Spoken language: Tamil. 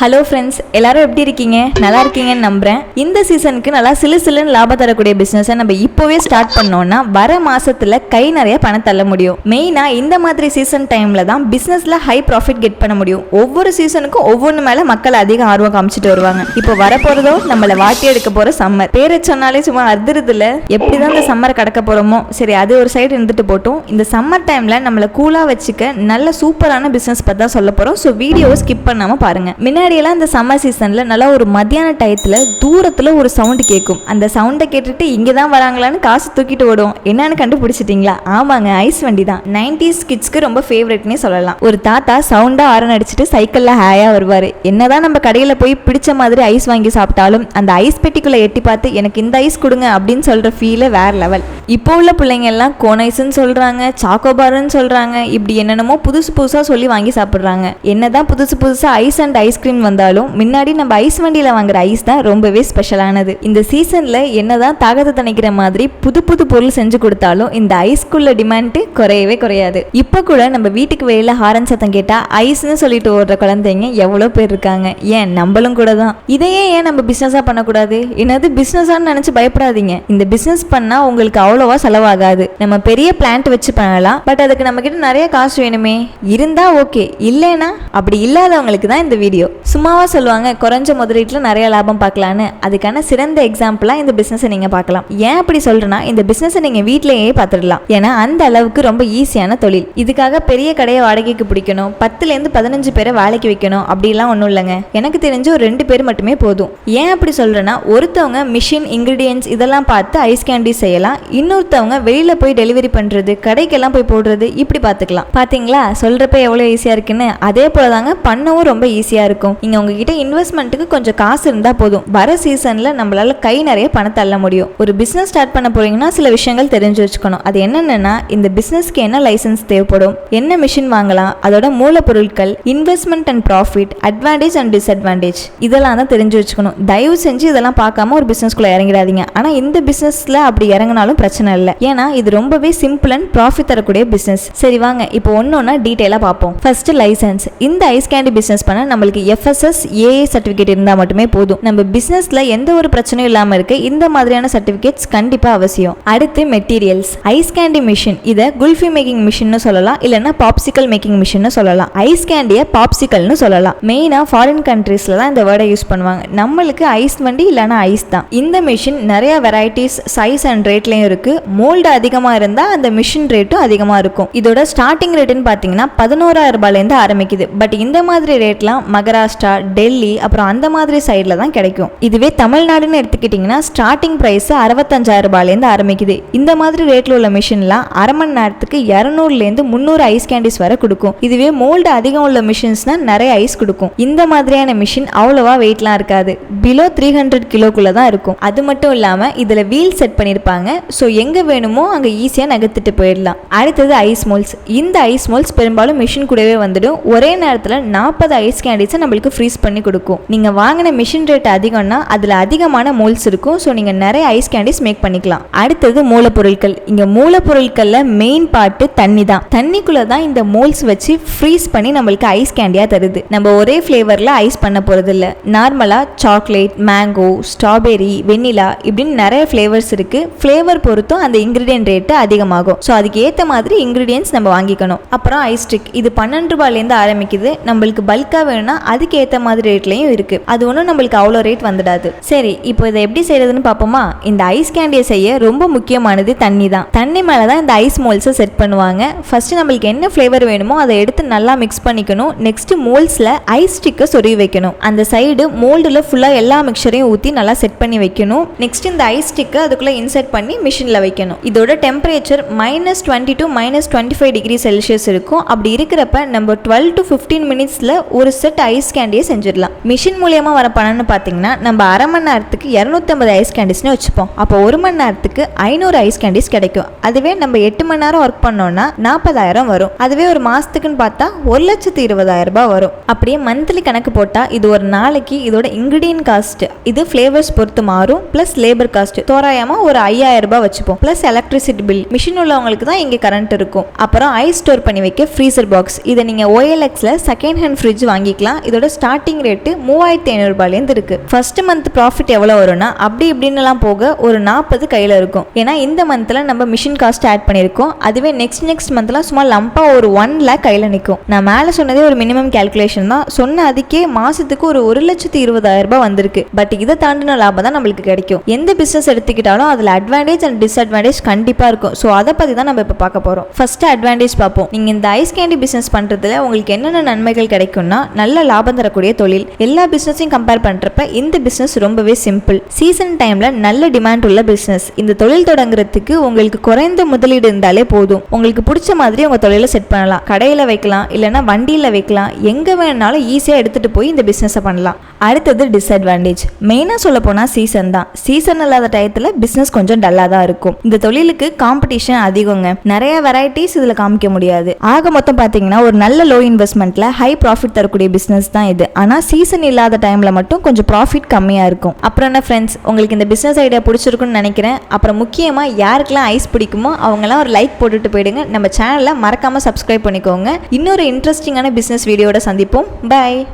ஹலோ ஃப்ரெண்ட்ஸ் எல்லாரும் எப்படி இருக்கீங்க? நல்லா இருக்கீங்கன்னு நம்புறேன். இந்த சீசனுக்கு நல்லா சிலு சிலுன்னு லாபம் தரக்கூடிய பிஸ்னஸை நம்ம இப்போவே ஸ்டார்ட் பண்ணோம்னா வர மாசத்துல கை நிறைய பணம் தள்ள முடியும். மெயினா இந்த மாதிரி சீசன் டைம்ல தான் பிசினஸ்ல ஹை ப்ராஃபிட் கெட் பண்ண முடியும். ஒவ்வொரு சீசனுக்கும் ஒவ்வொன்று மேல மக்கள் அதிக ஆர்வம் காமிச்சிட்டு வருவாங்க. இப்போ வரப்போறதோ நம்மள வாட்டி எடுக்க போற சம்மர் பேரை சொன்னாலே சும்மா அதிருதுல எப்படிதான் இந்த சம்மர் கடக்க போறோமோ? சரி அது ஒரு சைடு இருந்துட்டு போட்டோம். இந்த சம்மர் டைம்ல நம்மள கூலா வச்சுக்க நல்ல சூப்பரான பிசினஸ் பத்தி தான் சொல்ல போறோம். ஸோ வீடியோவை ஸ்கிப் பண்ணாம பாருங்க. முன்னாடியெல்லாம் இந்த சம்மர் சீசனில் நல்லா ஒரு மத்தியான டயத்தில் தூரத்தில் ஒரு சவுண்டு கேட்கும் அந்த சவுண்டை கேட்டுட்டு இங்கே தான் வராங்களான்னு காசு தூக்கிட்டு ஓடும். என்னன்னு கண்டுபிடிச்சிட்டிங்களா? ஆமாங்க ஐஸ் வண்டி தான். நைன்டிஸ் கிட்ஸ்க்கு ரொம்ப ஃபேவரட்னே சொல்லலாம். ஒரு தாத்தா சவுண்டாக ஆரன் அடிச்சுட்டு சைக்கிளில் ஹாயாக வருவார். என்னதான் நம்ம கடையில் போய் பிடிச்ச மாதிரி ஐஸ் வாங்கி சாப்பிட்டாலும் அந்த ஐஸ் பெட்டிக்குள்ளே எட்டி பார்த்து எனக்கு இந்த ஐஸ் கொடுங்க அப்படின்னு சொல்கிற ஃபீலே வேற லெவல் இப்போ உள்ள பிள்ளைங்க எல்லாம் கோனைஸ்ன்னு சொல்கிறாங்க சாக்கோபாருன்னு சொல்கிறாங்க இப்படி என்னென்னமோ புதுசு புதுசாக சொல்லி வாங்கி சாப்பிட்றாங்க. என்னதான் புதுசு புதுசாக ஐஸ் அண்ட் ஐஸ்கிரீம் வந்தாலும் முன்னாடி நம்ம ஐஸ் வண்டியில வாங்குற ஐஸ் தான் ரொம்பவே ஸ்பெஷலானது இந்த சீசன்ல என்னதான் தாகத்தை தணிக்கிற மாதிரி புது புது பொருள் செஞ்சு கொடுத்தாலும் இந்த ஐஸ்குள்ள டிமாண்ட் குறையவே குறையாது. இப்போ கூட நம்ம வீட்டுக்கு வெளியில ஹாரன் சத்தம் கேட்டால் ஐஸ்னு சொல்லிட்டு ஓடுற குழந்தைங்க எவ்வளோ பேர் இருக்காங்க. ஏன்? நம்மளும் கூட தான். இதையே ஏன் நம்ம பிஸ்னஸாக பண்ணக்கூடாது? என்னது பிஸ்னஸான்னு நினச்சி பயப்படாதீங்க. இந்த பிஸ்னஸ் பண்ணா உங்களுக்கு அவ்வளோவா செலவாகாது. நம்ம பெரிய பிளான்ட் வச்சு பண்ணலாம் பட் அதுக்கு நம்ம கிட்ட நிறைய காசு வேணுமே. இருந்தால் ஓகே இல்லைனா அப்படி இல்லாதவங்களுக்கு தான் இந்த வீடியோ சும்மாவாக சொல்லுவாங்க குறைஞ்ச முதலீட்டில் நிறைய லாபம் பார்க்கலான்னு. அதுக்கான சிறந்த எக்ஸாம்பிளாக இந்த பிஸ்னஸை நீங்கள் பார்க்கலாம். ஏன் அப்படி சொல்கிறேன்னா இந்த பிஸ்னஸை நீங்கள் வீட்டிலேயே பார்த்துடலாம். ஏன்னா அந்த அளவுக்கு ரொம்ப ஈஸியான தொழில். இதுக்காக பெரிய கடையை வாடகைக்கு பிடிக்கணும். பத்துலேருந்து பதினஞ்சு பேரை வேலைக்கு வைக்கணும். அப்படிலாம் ஒன்றும் இல்லைங்க. எனக்கு தெரிஞ்சு ஒரு ரெண்டு பேர் மட்டுமே போதும். ஏன் அப்படி சொல்கிறேன்னா ஒருத்தவங்க மிஷின் இன்க்ரீடியன்ஸ் இதெல்லாம் பார்த்து ஐஸ் கேண்டி செய்யலாம். இன்னொருத்தவங்க வெளியில் போய் டெலிவரி பண்ணுறது கடைக்கெல்லாம் போய் போடுறது இப்படி பார்த்துக்கலாம். பார்த்தீங்களா? சொல்கிறப்ப எவ்வளோ ஈஸியாக இருக்குன்னு? அதே போல தாங்க பண்ணவும் ரொம்ப ஈஸியாக இருக்கும். நீங்கள் உங்ககிட்ட இன்வெஸ்ட்மெண்ட்டுக்கு கொஞ்சம் காசு இருந்தால் போதும். வர சீசனில் நம்மளால் கை நிறைய பணம் தள்ள முடியும். ஒரு பிஸ்னஸ் ஸ்டார்ட் பண்ண போகிறீங்கன்னா சில விஷயங்கள் தெரிஞ்சு வச்சுக்கணும். அது என்னென்னா இந்த பிஸ்னஸ்க்கு என்ன லைசன்ஸ் தேவைப்படும்? என்ன மிஷின் வாங்கலாம்? அதோட மூலப்பொருட்கள் investment and profit advantage and disadvantage இதெல்லாம் தான் தெரிஞ்சு வச்சுக்கணும். தயவு செஞ்சு இதெல்லாம் பார்க்காம ஒரு பிஸ்னஸ்க்குள்ளே இறங்கிடாதீங்க. ஆனால் இந்த பிஸ்னஸில் அப்படி இறங்கினாலும் பிரச்சனை இல்லை. ஏன்னா இது ரொம்பவே சிம்பிள் அண்ட் ப்ராஃபிட் தரக்கூடிய பிஸ்னஸ் சரி வாங்க. இப்போ ஒன்று ஒன்றா டீட்டெயிலாக பார்ப்போம். ஃபர்ஸ்ட் லைசன்ஸ் இந்த ஐஸ் கேண்டி பிஸ்னஸ் பண்ண நம்மளுக்கு எஃப் எஃப்எஸ்எஸ் ஏஏ சர்டிஃபிகேட் இருந்தால் மட்டுமே போதும். நம்ம பிஸ்னஸில் எந்த ஒரு பிரச்சனையும் இல்லாமல் இருக்க இந்த மாதிரியான சர்டிஃபிகேட்ஸ் கண்டிப்பாக அவசியம். அடுத்து மெட்டீரியல்ஸ் ஐஸ் கேண்டி மிஷின் இதை குல்ஃபி மேக்கிங் மிஷின்னு சொல்லலாம். இல்லைன்னா பாப்சிக்கல் மேக்கிங் மிஷின்னு சொல்லலாம். ஐஸ் கேண்டியை பாப்சிக்கல்னு சொல்லலாம். மெயினாக ஃபாரின் கண்ட்ரீஸில் தான் இந்த வேர்டை யூஸ் பண்ணுவாங்க. நம்மளுக்கு ஐஸ் வண்டி இல்லைன்னா ஐஸ் தான். இந்த மிஷின் நிறைய வெரைட்டிஸ் சைஸ் அண்ட் ரேட்லையும் இருக்கு. மோல்டு அதிகமாக இருந்தால் அந்த மிஷின் ரேட்டும் அதிகமாக இருக்கும். இதோட ஸ்டார்டிங் ரேட்டுன்னு பார்த்தீங்கன்னா பதினோராயிரம் ரூபாயிலேருந்து ஆரம்பிக்குது. பட் இந்த மாதிரி ரேட்லாம் மகரா டெல்லி அப்புறம் அந்த மாதிரி சைடில் தான் கிடைக்கும். இதுவே தமிழ்நாடுன்னு எடுத்துக்கிட்டிங்கன்னா ஸ்டார்டிங் ப்ரைஸ் அறுபத்தஞ்சாயிரம் ரூபாயிலேருந்து ஆரம்பிக்குது. இந்த மாதிரி ரேட்டில் உள்ள மிஷின்லாம் அரை மணி நேரத்துக்கு இரநூறுலேருந்து முந்நூறு ஐஸ் கேண்டிஸ் வரை கொடுக்கும். இதுவே மோல்டு அதிகம் உள்ள மிஷின்ஸ்னால் நிறைய ஐஸ் கொடுக்கும். இந்த மாதிரியான மிஷின் அவ்வளோவா வெயிட்லாம் இருக்காது. பிலோ த்ரீ ஹண்ட்ரட் கிலோக்குள்ளே தான் இருக்கும். அது மட்டும் இல்லாமல் இதில் வீல் செட் பண்ணியிருப்பாங்க. ஸோ எங்கே வேணுமோ அங்கே ஈஸியாக நகர்த்திட்டு போயிடலாம். அடுத்தது ஐஸ் மோல்ஸ் இந்த ஐஸ் மோல்ஸ் பெரும்பாலும் மிஷின் கூடவே வந்துடும். ஒரே நேரத்தில் நாற்பது ஐஸ் கேண்டிஸை நம்மளுக்கு ஃப்ரீஸ் பண்ணி கொடுக்கும். நீங்கள் வாங்கின மிஷின் ரேட் அதிகம்னா அதில் அதிகமான மோல்ஸ் இருக்கும். ஸோ நீங்கள் நிறைய ஐஸ் கேண்டிஸ் மேக் பண்ணிக்கலாம். அடுத்தது மூலப்பொருட்கள். இங்கே மூலப்பொருட்களில் மெயின் பார்ட்டு தண்ணி தான். தண்ணிக்குள்ளே தான் இந்த மோல்ஸ் வச்சு ஃப்ரீஸ் பண்ணி நம்மளுக்கு ஐஸ் கேண்டியாக தருது. நம்ம ஒரே ஃப்ளேவரில் ஐஸ் பண்ண போகிறது இல்லை நார்மலாக சாக்லேட் மேங்கோ ஸ்ட்ராபெரி வெண்ணிலா இப்படின்னு நிறைய ஃப்ளேவர்ஸ் இருக்குது ஃப்ளேவர் பொறுத்தும் அந்த இன்க்ரீடியன்ட் ரேட்டு அதிகமாகும். ஸோ அதுக்கு ஏற்ற மாதிரி இன்க்ரீடியன்ஸ் நம்ம வாங்கிக்கணும். அப்புறம் ஐஸ் ஸ்டிக் இது பன்னெண்டு ரூபாயிலேருந்து ஆரம்பிக்குது. நம்மளுக்கு பல்காக வேணும்னா அதுக்கு ஏற்ற மாதிரி ரேட்லையும் இருக்குது அது ஒன்றும் நம்மளுக்கு அவ்வளோ ரேட் வந்துடாது. சரி இப்போ இதை எப்படி செய்யறதுன்னு பார்ப்போமா இந்த ஐஸ் கேண்டியை செய்ய ரொம்ப முக்கியமானது தண்ணி தான். தண்ணி மேலே தான் இந்த ஐஸ் மோல்ஸை செட் பண்ணுவாங்க. ஃபர்ஸ்ட் நம்மளுக்கு என்ன ஃப்ளேவர் வேணுமோ அதை எடுத்து நல்லா மிக்ஸ் பண்ணிக்கணும். நெக்ஸ்ட் மோல்ஸில் ஐஸ் ஸ்டிக்கை சொருவி வைக்கணும். அந்த சைடு மோல்டில் ஃபுல்லாக எல்லா மிக்சரையும் ஊற்றி நல்லா செட் பண்ணி வைக்கணும். நெக்ஸ்ட் இந்த ஐஸ் ஸ்டிக்கை அதுக்குள்ளே இன்சர்ட் பண்ணி மிஷினில் வைக்கணும். இதோட temperature minus twenty to minus twenty five degree Celsius இருக்கும். அப்படி இருக்கிறப்ப நம்ம டுவெல் டு ஃபிஃப்டீன் மினிட்ஸில் ஒரு செட் ஐஸ் கேண்டியை செஞ்சிடலாம். மிஷின் மூலியமாக வர பணம்னு பார்த்தீங்கன்னா நம்ம அரை மணி நேரத்துக்கு இரநூத்தம்பது ஐஸ் கேண்டிஸ்னு வச்சுப்போம். அப்போ ஒரு மணி நேரத்துக்கு ஐநூறு ஐஸ் கேண்டிஸ் கிடைக்கும். அதுவே நம்ம எட்டு மணி நேரம் ஒர்க் பண்ணோம்னா நாற்பதாயிரம் வரும். அதுவே ஒரு மாதத்துக்குன்னு பார்த்தா ஒரு லட்சத்து இருபதாயிரம் ரூபாய் வரும். அப்படியே மந்த்லி கணக்கு போட்டால் இது ஒரு நாளைக்கு இதோட இன்க்ரீடியன்ட் காஸ்ட் இது ஃப்ளேவர்ஸ் பொறுத்து மாறும். ப்ளஸ் லேபர் காஸ்ட் தோராயமாக ஒரு ஐயாயிரம் ரூபாய் வச்சுப்போம். ப்ளஸ் எலக்ட்ரிசிட்டி பில் மிஷின் உள்ளவங்களுக்கு தான் இங்கே கரண்ட் இருக்கும். அப்புறம் ஐஸ் ஸ்டோர் பண்ணி வைக்க ஃப்ரீசர் பாக்ஸ் இதை நீங்கள் ஓஎல்எக்ஸில் செகண்ட் ஹேண்ட் ஃப்ரிட்ஜ் வாங்கிக்கலாம். இதோட ஸ்டார்டிங் ரேட்டு மூவாயிரத்தி ஐநூறுபாலேருந்து இருக்கு. ஃபர்ஸ்ட் மந்த் ப்ராஃபிட் எவ்வளோ வரும்னா அப்படி இப்படின்னுலாம் போக ஒரு நாற்பது கையில் இருக்கும். ஏன்னா இந்த மந்தில் நம்ம மிஷின் காஸ்ட் ஆட் பண்ணியிருக்கோம். அதுவே நெக்ஸ்ட் நெக்ஸ்ட் மந்த்லாம் சும்மா லம்பாக ஒரு ஒன் லேக் கையில் நிற்கும் நான் மேலே சொன்னதே ஒரு மினிமம் கேல்குலேஷன் தான். சொன்ன அதுக்கே மாதத்துக்கு ஒரு ஒரு லட்சத்தி இருபதாயிரம் ரூபாய் வந்திருக்கு. பட் இதை தாண்டின லாபம் தான் நம்மளுக்கு கிடைக்கும். எந்த பிஸ்னஸ் எடுத்துக்கிட்டாலும் அதில் அட்வான்டேஜ் அண்ட் டிஸ்அட்வான்டேஜ் கண்டிப்பாக இருக்கும். ஸோ அதை பற்றி தான் நம்ம இப்போ பார்க்க போகிறோம் ஃபர்ஸ்ட் அட்வான்டேஜ் பார்ப்போம். நீங்கள் இந்த ஐஸ் கேண்டி பிஸ்னஸ் பண்ணுறதுல உங்களுக்கு என்னென்ன நன்மைகள் கிடைக்கும்னா நல்ல லாபம் தரக்கூடிய தொழில். எல்லா பிஸ்னஸையும் கம்பேர் பண்ணுறப்ப இந்த பிஸ்னஸ் ரொம்பவே சிம்பிள் சீசன் டைமில் நல்ல டிமாண்ட் உள்ள பிஸ்னஸ் இந்த தொழில் தொடங்குறதுக்கு உங்களுக்கு குறைந்த முதலீடு இருந்தாலே போதும். உங்களுக்கு பிடிச்ச மாதிரி உங்கள் தொழிலை செட் பண்ணலாம். கடையில் வைக்கலாம் இல்லைன்னா வண்டியில் வைக்கலாம். எங்கே வேணாலும் ஈஸியாக எடுத்துகிட்டு போய் இந்த பிஸ்னஸை பண்ணலாம். அடுத்தது டிஸ்அட்வான்டேஜ் மெயினாக சொல்ல போனால் சீசன் தான். சீசன் இல்லாத டயத்தில் பிஸ்னஸ் கொஞ்சம் டல்லாக தான் இருக்கும். இந்த தொழிலுக்கு காம்படிஷன் அதிகங்க. நிறைய வெரைட்டிஸ் இதில் காமிக்க முடியாது. ஆக மொத்தம் பார்த்தீங்கன்னா ஒரு நல்ல லோ இன்வெஸ்ட்மெண்ட்டில் ஹை ப்ராஃபிட் தரக்கூடிய பிஸ்னஸ் தான் இது. ஆனால் சீசன் இல்லாத டைமில் மட்டும் கொஞ்சம் ப்ராஃபிட் கம்மியாக இருக்கும். அப்புறம் என்ன ஃப்ரெண்ட்ஸ் உங்களுக்கு இந்த பிஸ்னஸ் ஐடியா பிடிச்சிருக்குன்னு நினைக்கிறேன். அப்புறம் முக்கியமாக யாருக்கெல்லாம் ஐஸ் பிடிக்குமோ அவங்கெல்லாம் ஒரு லைக் போட்டுட்டு போயிடுங்க. நம்ம சேனலை மறக்காமல் சப்ஸ்கிரைப் பண்ணிக்கோங்க. இன்னொரு இன்ட்ரெஸ்டிங்கான பிஸ்னஸ் வீடியோட சந்திப்போம். பை